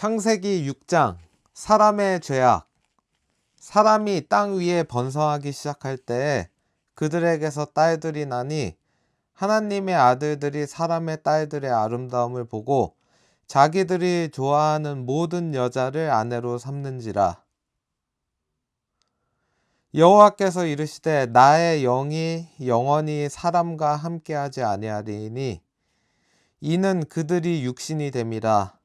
창세기 6장 사람의 죄악. 사람이 땅 위에 번성하기 시작할 때에 그들에게서 딸들이 나니 하나님의 아들들이 사람의 딸들의 아름다움을 보고 자기들이 좋아하는 모든 여자를 아내로 삼는지라. 여호와께서 이르시되 나의 영이 영원히 사람과 함께하지 아니하리니 이는 그들이 육신이 됨이라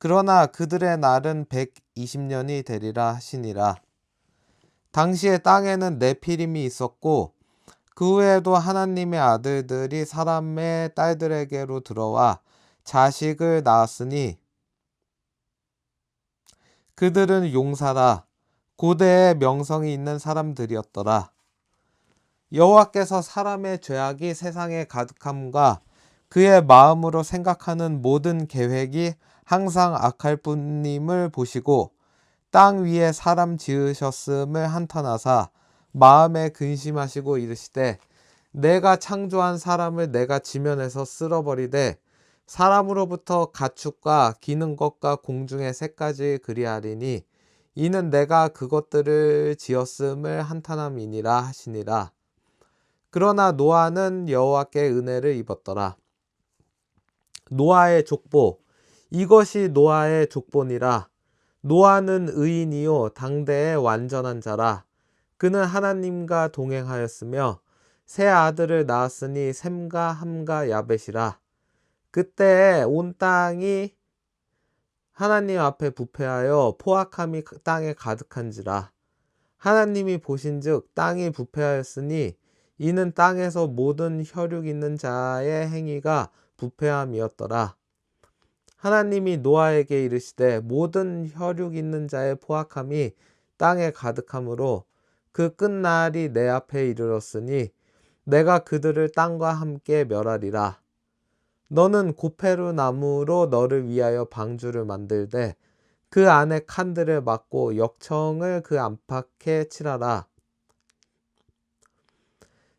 그러나 그들의 날은 120년이 되리라 하시니라. 당시에 땅에는 네피림이 있었고 그 후에도 하나님의 아들들이 사람의 딸들에게로 들어와 자식을 낳았으니 그들은 용사라 고대의 명성이 있는 사람들이었더라. 여호와께서 사람의 죄악이 세상에 가득함과 그의 마음으로 생각하는 모든 계획이 항상 악할 뿐임을 보시고 땅 위에 사람 지으셨음을 한탄하사 마음에 근심하시고 이르시되 내가 창조한 사람을 내가 지면에서 쓸어버리되 사람으로부터 가축과 기는 것과 공중의 새까지 그리하리니 이는 내가 그것들을 지었음을 한탄함이니라 하시니라. 그러나 노아는 여호와께 은혜를 입었더라. 노아의 족보 이것이 노아의 족본이라. 노아는 의인이요 당대의 완전한 자라. 그는 하나님과 동행하였으며 새 아들을 낳았으니 샘과 함과 야벳이라. 그때 온 땅이 하나님 앞에 부패하여 포악함이 땅에 가득한지라. 하나님이 보신즉 땅이 부패하였으니 이는 땅에서 모든 혈육 있는 자의 행위가 부패함이었더라 하나님이 노아에게 이르시되 모든 혈육 있는 자의 포악함이 땅에 가득함으로 그 끝날이 내 앞에 이르렀으니 내가 그들을 땅과 함께 멸하리라. 너는 고페루 나무로 너를 위하여 방주를 만들되 그 안에 칸들을 막고 역청을 그 안팎에 칠하라.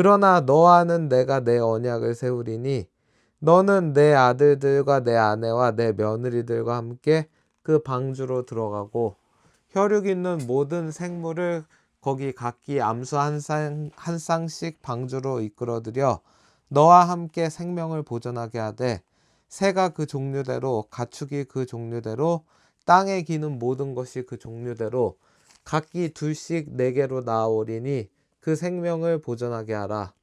그러나 너와는 내가 내 언약을 세우리니 너는 내 아들들과 내 아내와 내 며느리들과 함께 그 방주로 들어가고 혈육 있는 모든 생물을 거기 각기 암수 한, 쌍, 한 쌍씩 방주로 이끌어들여 너와 함께 생명을 보존하게 하되 새가 그 종류대로 가축이 그 종류대로 땅에 기는 모든 것이 그 종류대로 각기 둘씩 네 개로 나아오리니 그 생명을 보존하게 하라.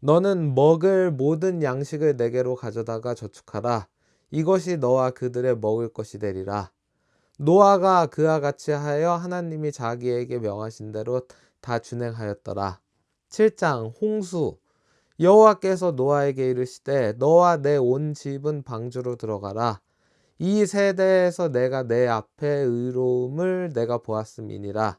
너는 먹을 모든 양식을 내게로 가져다가 저축하라. 이것이 너와 그들의 먹을 것이 되리라. 노아가 그와 같이 하여 하나님이 자기에게 명하신 대로 다 준행하였더라. 7장 홍수 여호와께서 노아에게 이르시되 너와 내 온 집은 방주로 들어가라. 이 세대에서 내가 내 앞에 의로움을 내가 보았음이니라.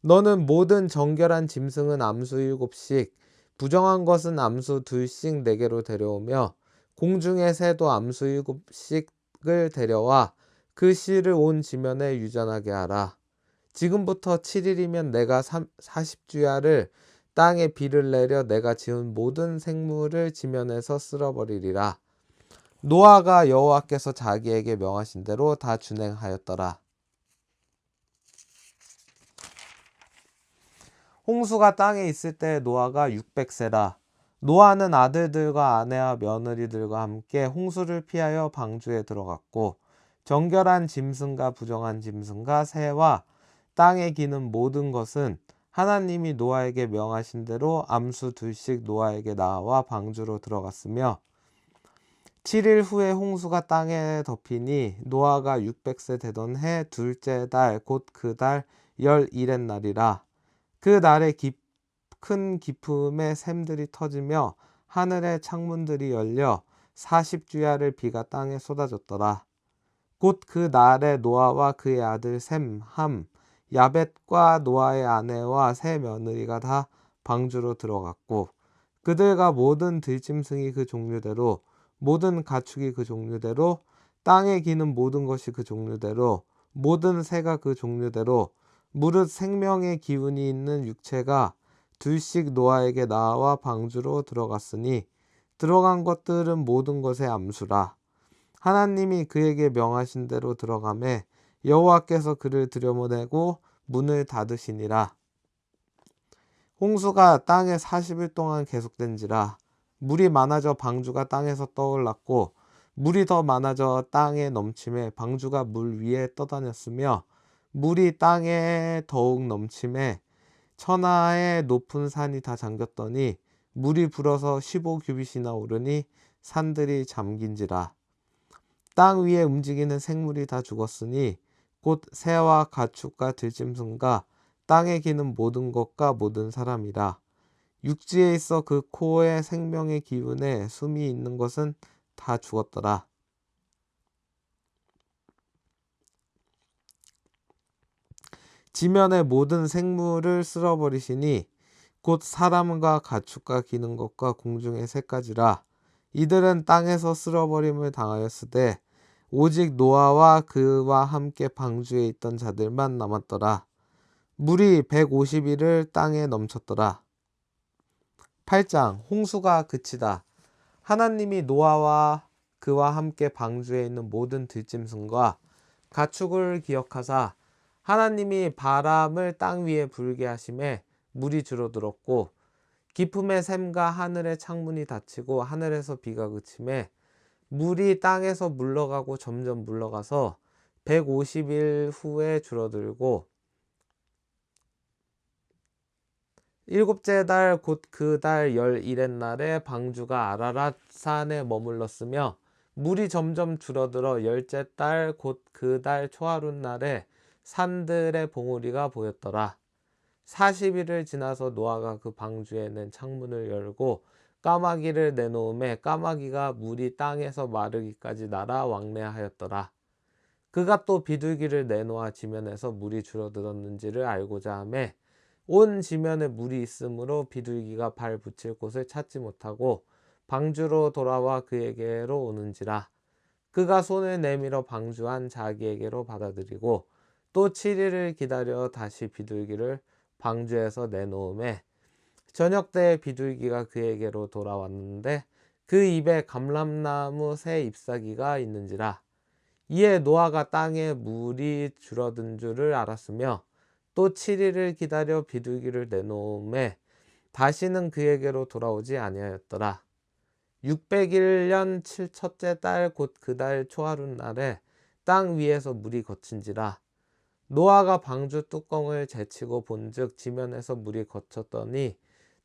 너는 모든 정결한 짐승은 암수 일곱씩, 부정한 것은 암수 둘씩 내게로 데려오며 공중의 새도 암수 일곱씩을 데려와 그 씨를 온 지면에 유전하게 하라. 지금부터 7일이면 내가 40주야를 땅에 비를 내려 내가 지은 모든 생물을 지면에서 쓸어버리리라. 노아가 여호와께서 자기에게 명하신 대로 다 준행하였더라. 홍수가 땅에 있을 때 노아가 600세라. 노아는 아들들과 아내와 며느리들과 함께 홍수를 피하여 방주에 들어갔고 정결한 짐승과 부정한 짐승과 새와 땅에 기는 모든 것은 하나님이 노아에게 명하신 대로 암수 둘씩 노아에게 나와 방주로 들어갔으며 7일 후에 홍수가 땅에 덮이니 노아가 600세 되던 해 둘째 달 곧 그 달 열일의 날이라 그 날에 깊, 큰 기품의 샘들이 터지며 하늘의 창문들이 열려 40주야를 비가 땅에 쏟아졌더라. 곧 그 날에 노아와 그의 아들 셈, 함, 야벳과 노아의 아내와 세 며느리가 다 방주로 들어갔고 그들과 모든 들짐승이 그 종류대로 모든 가축이 그 종류대로 땅에 기는 모든 것이 그 종류대로 모든 새가 그 종류대로 무릇 생명의 기운이 있는 육체가 둘씩 노아에게 나와 방주로 들어갔으니 들어간 것들은 모든 것의 암수라. 하나님이 그에게 명하신 대로 들어가매 여호와께서 그를 들여보내고 문을 닫으시니라. 홍수가 땅에 40일 동안 계속된지라 물이 많아져 방주가 땅에서 떠올랐고 물이 더 많아져 땅에 넘침에 방주가 물 위에 떠다녔으며 물이 땅에 더욱 넘침에 천하의 높은 산이 다 잠겼더니 물이 불어서 15규빗이나 오르니 산들이 잠긴지라 땅 위에 움직이는 생물이 다 죽었으니 곧 새와 가축과 들짐승과 땅에 기는 모든 것과 모든 사람이라 육지에 있어 그 코에 생명의 기운에 숨이 있는 것은 다 죽었더라. 지면의 모든 생물을 쓸어버리시니 곧 사람과 가축과 기는 것과 공중의 새까지라 이들은 땅에서 쓸어버림을 당하였으되 오직 노아와 그와 함께 방주에 있던 자들만 남았더라. 물이 150일을 땅에 넘쳤더라. 8장 홍수가 그치다. 하나님이 노아와 그와 함께 방주에 있는 모든 들짐승과 가축을 기억하사 하나님이 바람을 땅 위에 불게 하심에 물이 줄어들었고 기품의 샘과 하늘의 창문이 닫히고 하늘에서 비가 그침에 물이 땅에서 물러가고 점점 물러가서 150일 후에 줄어들고 일곱째 달 곧 그 달 열일의 날에 방주가 아라랏 산에 머물렀으며 물이 점점 줄어들어 열째 달 곧 그 달 초하룻 날에 산들의 봉우리가 보였더라. 40일을 지나서 노아가 그 방주에 는 창문을 열고 까마귀를 내놓음에 까마귀가 물이 땅에서 마르기까지 날아 왕래하였더라. 그가 또 비둘기를 내놓아 지면에서 물이 줄어들었는지를 알고자 하매 온 지면에 물이 있으므로 비둘기가 발 붙일 곳을 찾지 못하고 방주로 돌아와 그에게로 오는지라 그가 손을 내밀어 방주한 자기에게로 받아들이고 또 7일을 기다려 다시 비둘기를 방주에서 내놓음에 저녁 때 비둘기가 그에게로 돌아왔는데 그 입에 감람나무 새 잎사귀가 있는지라 이에 노아가 땅에 물이 줄어든 줄을 알았으며 또 7일을 기다려 비둘기를 내놓음에 다시는 그에게로 돌아오지 아니하였더라. 601년 7 첫째 달 곧 그 달 초하룻 날에 땅 위에서 물이 거친지라 노아가 방주 뚜껑을 제치고 본즉 지면에서 물이 거쳤더니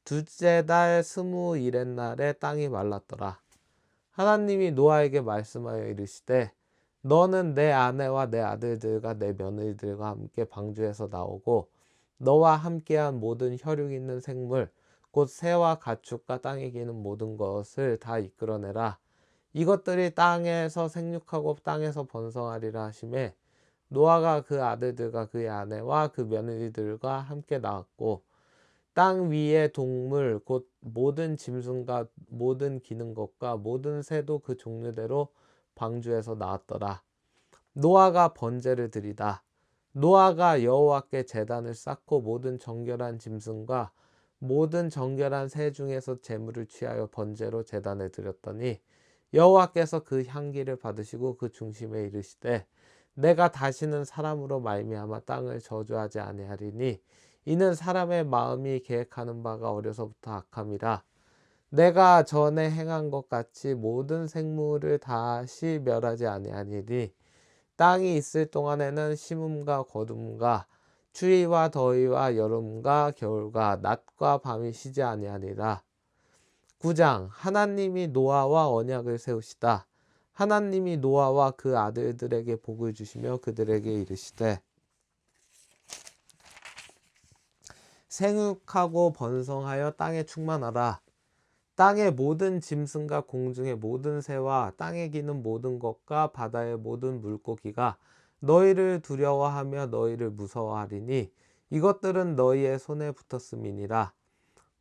둘째 달 스무 일의 날에 땅이 말랐더라. 하나님이 노아에게 말씀하여 이르시되 너는 내 아내와 내 아들들과 내 며느리들과 함께 방주에서 나오고 너와 함께한 모든 혈육 있는 생물 곧 새와 가축과 땅에 기는 모든 것을 다 이끌어내라. 이것들이 땅에서 생육하고 땅에서 번성하리라 하심에 노아가 그 아들들과 그의 아내와 그 며느리들과 함께 나왔고 땅 위의 동물 곧 모든 짐승과 모든 기는 것과 모든 새도 그 종류대로 방주에서 나왔더라. 노아가 번제를 드리다. 노아가 여호와께 제단을 쌓고 모든 정결한 짐승과 모든 정결한 새 중에서 제물을 취하여 번제로 제단에 드렸더니 여호와께서 그 향기를 받으시고 그 중심에 이르시되 내가 다시는 사람으로 말미암아 땅을 저주하지 아니하리니 이는 사람의 마음이 계획하는 바가 어려서부터 악함이라 내가 전에 행한 것 같이 모든 생물을 다시 멸하지 아니하니니 땅이 있을 동안에는 심음과 거둠과 추위와 더위와 여름과 겨울과 낮과 밤이 쉬지 아니하니라. 9장 하나님이 노아와 언약을 세우시다. 하나님이 노아와 그 아들들에게 복을 주시며 그들에게 이르시되 생육하고 번성하여 땅에 충만하라. 땅의 모든 짐승과 공중의 모든 새와 땅에 기는 모든 것과 바다의 모든 물고기가 너희를 두려워하며 너희를 무서워하리니 이것들은 너희의 손에 붙었음이니라.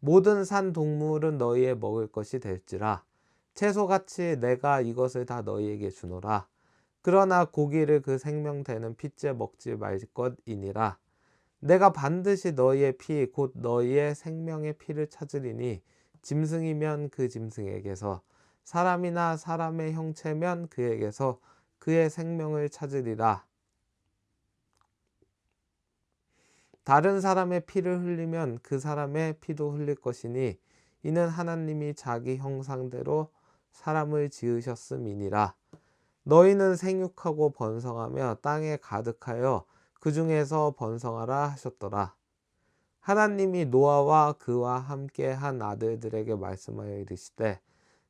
모든 산 동물은 너희의 먹을 것이 될지라. 채소같이 내가 이것을 다 너희에게 주노라. 그러나 고기를 그 생명되는 피째 먹지 말 것이니라. 내가 반드시 너희의 피, 곧 너희의 생명의 피를 찾으리니 짐승이면 그 짐승에게서 사람이나 사람의 형체면 그에게서 그의 생명을 찾으리라. 다른 사람의 피를 흘리면 그 사람의 피도 흘릴 것이니 이는 하나님이 자기 형상대로 사람을 지으셨음이니라. 너희는 생육하고 번성하며 땅에 가득하여 그 중에서 번성하라 하셨더라. 하나님이 노아와 그와 함께 한 아들들에게 말씀하여 이르시되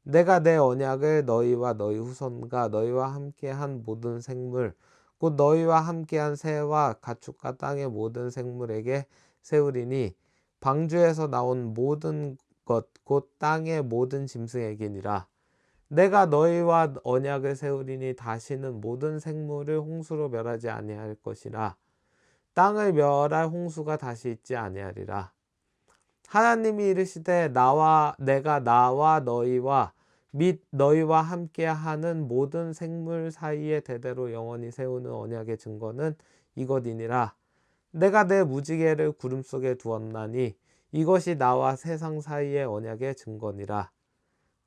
내가 내 언약을 너희와 너희 후손과 너희와 함께 한 모든 생물 곧 너희와 함께 한 새와 가축과 땅의 모든 생물에게 세우리니 방주에서 나온 모든 것 곧 땅의 모든 짐승에게니라 내가 너희와 언약을 세우리니 다시는 모든 생물을 홍수로 멸하지 아니할 것이라 땅을 멸할 홍수가 다시 있지 아니하리라 하나님이 이르시되 나와 내가 나와 너희와 및 너희와 함께 하는 모든 생물 사이에 대대로 영원히 세우는 언약의 증거는 이것이니라. 내가 내 무지개를 구름 속에 두었나니 이것이 나와 세상 사이의 언약의 증거니라.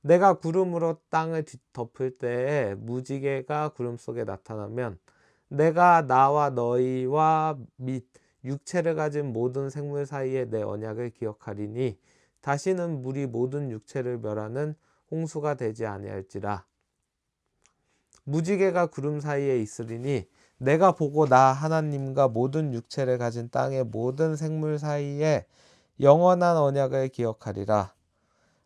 내가 구름으로 땅을 덮을 때에 무지개가 구름 속에 나타나면 내가 나와 너희와 및 육체를 가진 모든 생물 사이에 내 언약을 기억하리니 다시는 물이 모든 육체를 멸하는 홍수가 되지 아니할지라. 무지개가 구름 사이에 있으리니 내가 보고 나 하나님과 모든 육체를 가진 땅의 모든 생물 사이에 영원한 언약을 기억하리라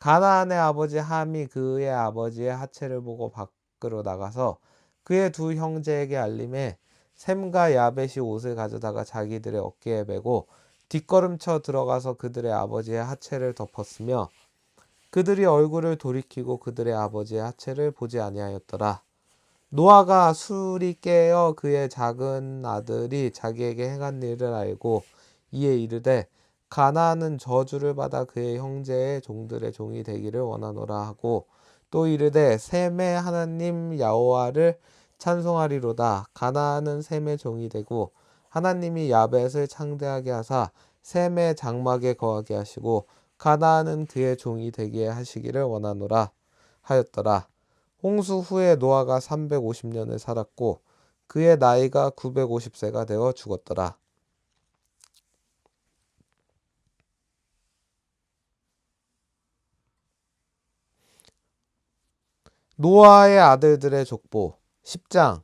가나안의 아버지 함이 그의 아버지의 하체를 보고 밖으로 나가서 그의 두 형제에게 알림해 샘과 야벳이 옷을 가져다가 자기들의 어깨에 메고 뒷걸음쳐 들어가서 그들의 아버지의 하체를 덮었으며 그들이 얼굴을 돌이키고 그들의 아버지의 하체를 보지 아니하였더라. 노아가 술이 깨어 그의 작은 아들이 자기에게 행한 일을 알고 이에 이르되 가나안은 저주를 받아 그의 형제의 종들의 종이 되기를 원하노라 하고 또 이르되 셈의 하나님 야호와를 찬송하리로다 가나안은 셈의 종이 되고 하나님이 야벳을 창대하게 하사 셈의 장막에 거하게 하시고 가나안은 그의 종이 되게 하시기를 원하노라 하였더라. 홍수 후에 노아가 350년을 살았고 그의 나이가 950세가 되어 죽었더라. 노아의 아들들의 족보 10장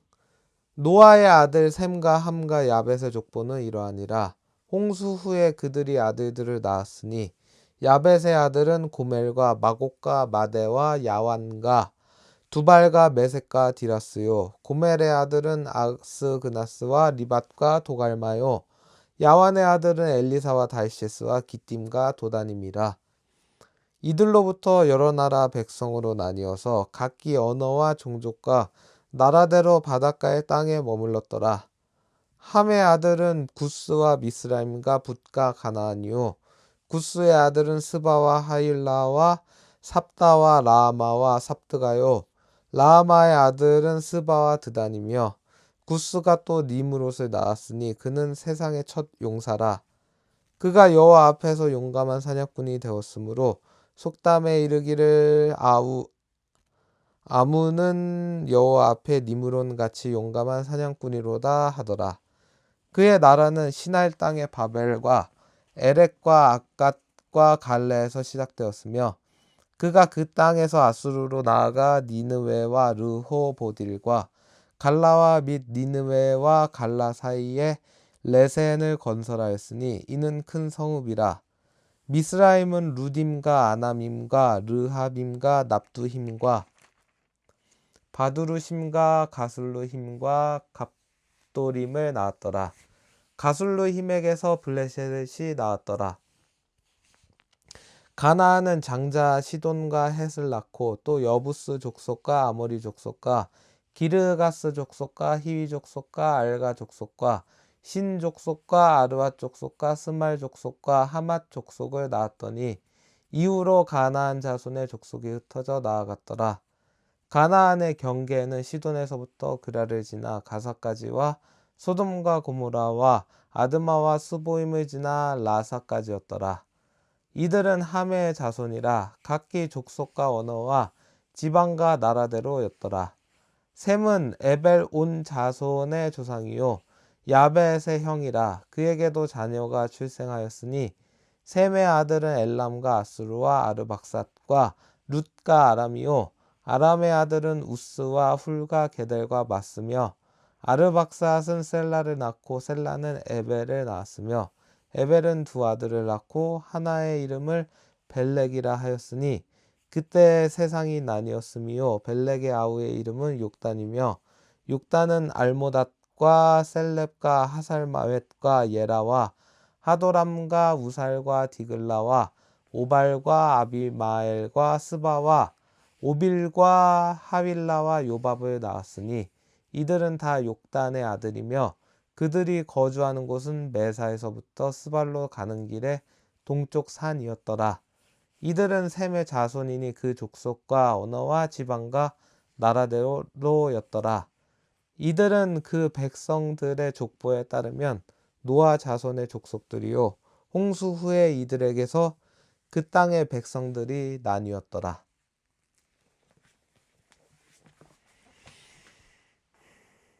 노아의 아들 셈과 함과 야벳의 족보는 이러하니라. 홍수 후에 그들이 아들들을 낳았으니 야벳의 아들은 고멜과 마곡과 마데와 야완과 두발과 메색과 디라스요. 고멜의 아들은 아스 그나스와 리밧과 도갈마요. 야완의 아들은 엘리사와 달시스와 기띔과 도다님이라. 이들로부터 여러 나라 백성으로 나뉘어서 각기 언어와 종족과 나라대로 바닷가의 땅에 머물렀더라. 함의 아들은 구스와 미스라임과 붓과 가나안이요. 구스의 아들은 스바와 하일라와 삽다와 라마와 삽드가요. 라마의 아들은 스바와 드단이며 구스가 또 니무롯을 낳았으니 그는 세상의 첫 용사라. 그가 여호와 앞에서 용감한 사냥꾼이 되었으므로 속담에 이르기를 아우 아무는 여호와 앞에 니무론 같이 용감한 사냥꾼이로다 하더라. 그의 나라는 시날 땅의 바벨과 에렉과 아갓과 갈레에서 시작되었으며 그가 그 땅에서 아수르로 나아가 니느웨와 르호보딜과 갈라와 및 니느웨와 갈라 사이에 레센을 건설하였으니 이는 큰 성읍이라 미스라임은 루딤과 아남임과 르하빔과 납두힘과 바두루심과 가술루힘과 갑도림을 낳았더라. 가술루힘에게서 블레셋이 나왔더라. 가나안은 장자 시돈과 헷을 낳고 또 여부스 족속과 아모리 족속과 기르가스 족속과 히위 족속과 알가 족속과 신 족속과 아르와 족속과 스말 족속과 하맛 족속을 낳았더니 이후로 가나안 자손의 족속이 흩어져 나아갔더라. 가나안의 경계에는 시돈에서부터 그라를 지나 가사까지와 소돔과 고모라와 아드마와 스보임을 지나 라사까지였더라. 이들은 함의 자손이라 각기 족속과 언어와 지방과 나라대로였더라. 셈은 에벨 온 자손의 조상이요 야벳의 형이라 그에게도 자녀가 출생하였으니 셈의 아들은 엘람과 아수르와 아르박삿과 룻과 아람이요. 아람의 아들은 우스와 훌과 게델과 마스며 아르박삿은 셀라를 낳고 셀라는 에벨을 낳았으며 에벨은 두 아들을 낳고 하나의 이름을 벨렉이라 하였으니 그때 세상이 나뉘었으며 벨렉의 아우의 이름은 욕단이며 욕단은 알모닷 과 셀렙과 하살마웻과 예라와 하도람과 우살과 디글라와 오발과 아비마엘과 스바와 오빌과 하윌라와 요밥을 낳았으니 이들은 다 욕단의 아들이며 그들이 거주하는 곳은 메사에서부터 스발로 가는 길의 동쪽 산이었더라. 이들은 셈의 자손이니 그 족속과 언어와 지방과 나라대로였더라. 이들은 그 백성들의 족보에 따르면 노아 자손의 족속들이요 홍수 후에 이들에게서 그 땅의 백성들이 나뉘었더라.